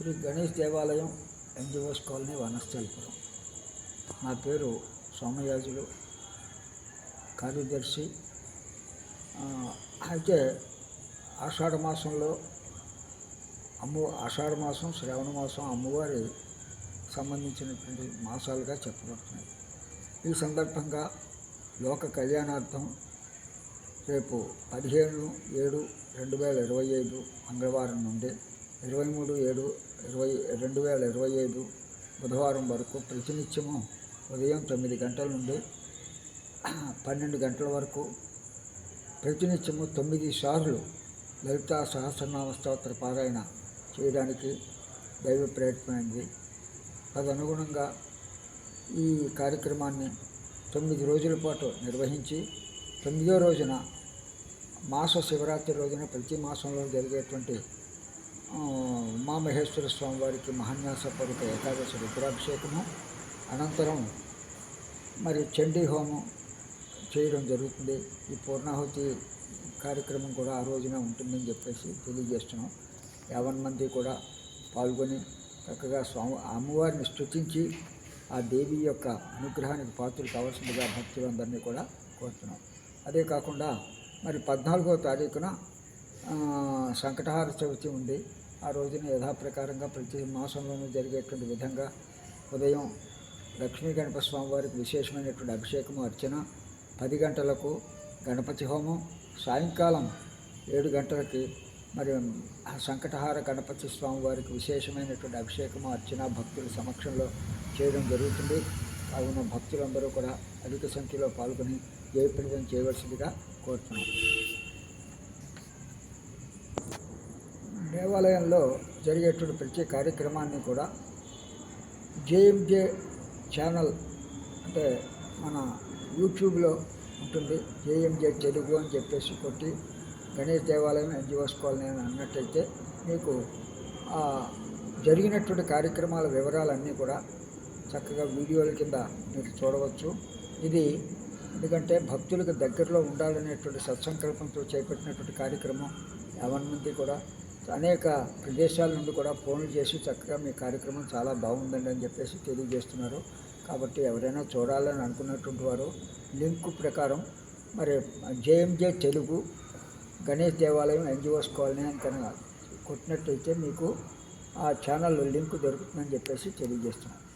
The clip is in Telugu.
శ్రీ గణేష్ దేవాలయం ఎన్జిఓస్ కాలనీ వనస్థలిపురం. నా పేరు సోమయాజులు కార్యదర్శి. అయితే ఆషాఢ మాసంలో అమ్మ ఆషాఢ మాసం శ్రావణ మాసం అమ్మవారి సంబంధించినటువంటి మాసాలుగా చెప్పబడుతున్నాయి. ఈ సందర్భంగా లోక కళ్యాణార్థం రేపు పదిహేను ఏడు రెండు వేల ఇరవై ఐదు మంగళవారం నుండి ఇరవై మూడు ఏడు ఇరవై రెండు వేల ఇరవై ఐదు బుధవారం వరకు ప్రతినిత్యము ఉదయం తొమ్మిది గంటల నుండి పన్నెండు గంటల వరకు ప్రతినిత్యము తొమ్మిది సార్లు లలితా సహస్రనామ స్తోత్ర పారాయణ చేయడానికి దైవ ప్రయత్నమైంది తదనుగుణంగా ఈ కార్యక్రమాన్ని తొమ్మిది రోజుల పాటు నిర్వహించి తొమ్మిదో రోజున మాస శివరాత్రి రోజున ప్రతి మాసంలో జరిగేటువంటి ఉమామహేశ్వర స్వామి వారికి మహాన్యాసపూర్వక ఏకాదశి రుద్రాభిషేకము. అనంతరం మరి చండీ హోమం చేయడం జరుగుతుంది. ఈ పూర్ణాహుతి కార్యక్రమం కూడా ఆ రోజున ఉంటుందని చెప్పేసి తెలియజేస్తున్నాం. యావన్ మంది కూడా పాల్గొని చక్కగా స్వామి అమ్మవారిని స్థుతించి ఆ దేవి యొక్క అనుగ్రహానికి పాత్రలు కావాల్సిందిగా భక్తులందరినీ కూడా కోరుతున్నాం. అదే కాకుండా మరి పద్నాలుగో తారీఖున సంకటహార చవితి ఉంది. ఆ రోజున యథాప్రకారంగా ప్రతి మాసంలోనూ జరిగేటువంటి విధంగా ఉదయం లక్ష్మీ గణపతి వారికి విశేషమైనటువంటి అభిషేకము అర్చన పది గంటలకు గణపతి హోమం సాయంకాలం ఏడు గంటలకి మరి సంకటహార గణపతి స్వామి వారికి విశేషమైనటువంటి అభిషేకము అర్చన భక్తుల సమక్షంలో చేయడం జరుగుతుంది. కావున భక్తులందరూ కూడా అధిక సంఖ్యలో పాల్గొని జయప్రదం చేయవలసిందిగా కోరుతున్నాం. దేవాలయంలో జరిగేటువంటి ప్రతి కార్యక్రమాన్ని కూడా జేఎంజే ఛానల్ అంటే మన యూట్యూబ్లో ఉంటుంది. జేఎంజే తెలుగు అని చెప్పేసి కొట్టి గణేష్ దేవాలయం ఎన్జిఓస్ కాలనీ అని అన్నట్టయితే మీకు ఆ జరిగినటువంటి కార్యక్రమాల వివరాలన్నీ కూడా చక్కగా వీడియోల కింద మీరు చూడవచ్చు. ఇది ఎందుకంటే భక్తులకు దగ్గరలో ఉండాలనేటువంటి సత్సంకల్పంతో చేపట్టినటువంటి కార్యక్రమం ఎవరి నుండి కూడా అనేక ప్రదేశాల నుండి కూడా ఫోన్లు చేసి చక్కగా మీ కార్యక్రమం చాలా బాగుందండి అని చెప్పేసి తెలియజేస్తున్నారు. కాబట్టి ఎవరైనా చూడాలని అనుకున్నటువంటి వారు లింక్ ప్రకారం మరి జేఎంజే తెలుగు గణేష్ దేవాలయం ఎన్జిఓస్ కాలనీ అని కనుక కొట్టినట్టయితే మీకు ఆ ఛానల్ లింక్ దొరుకుతుందని చెప్పేసి తెలియజేస్తున్నాను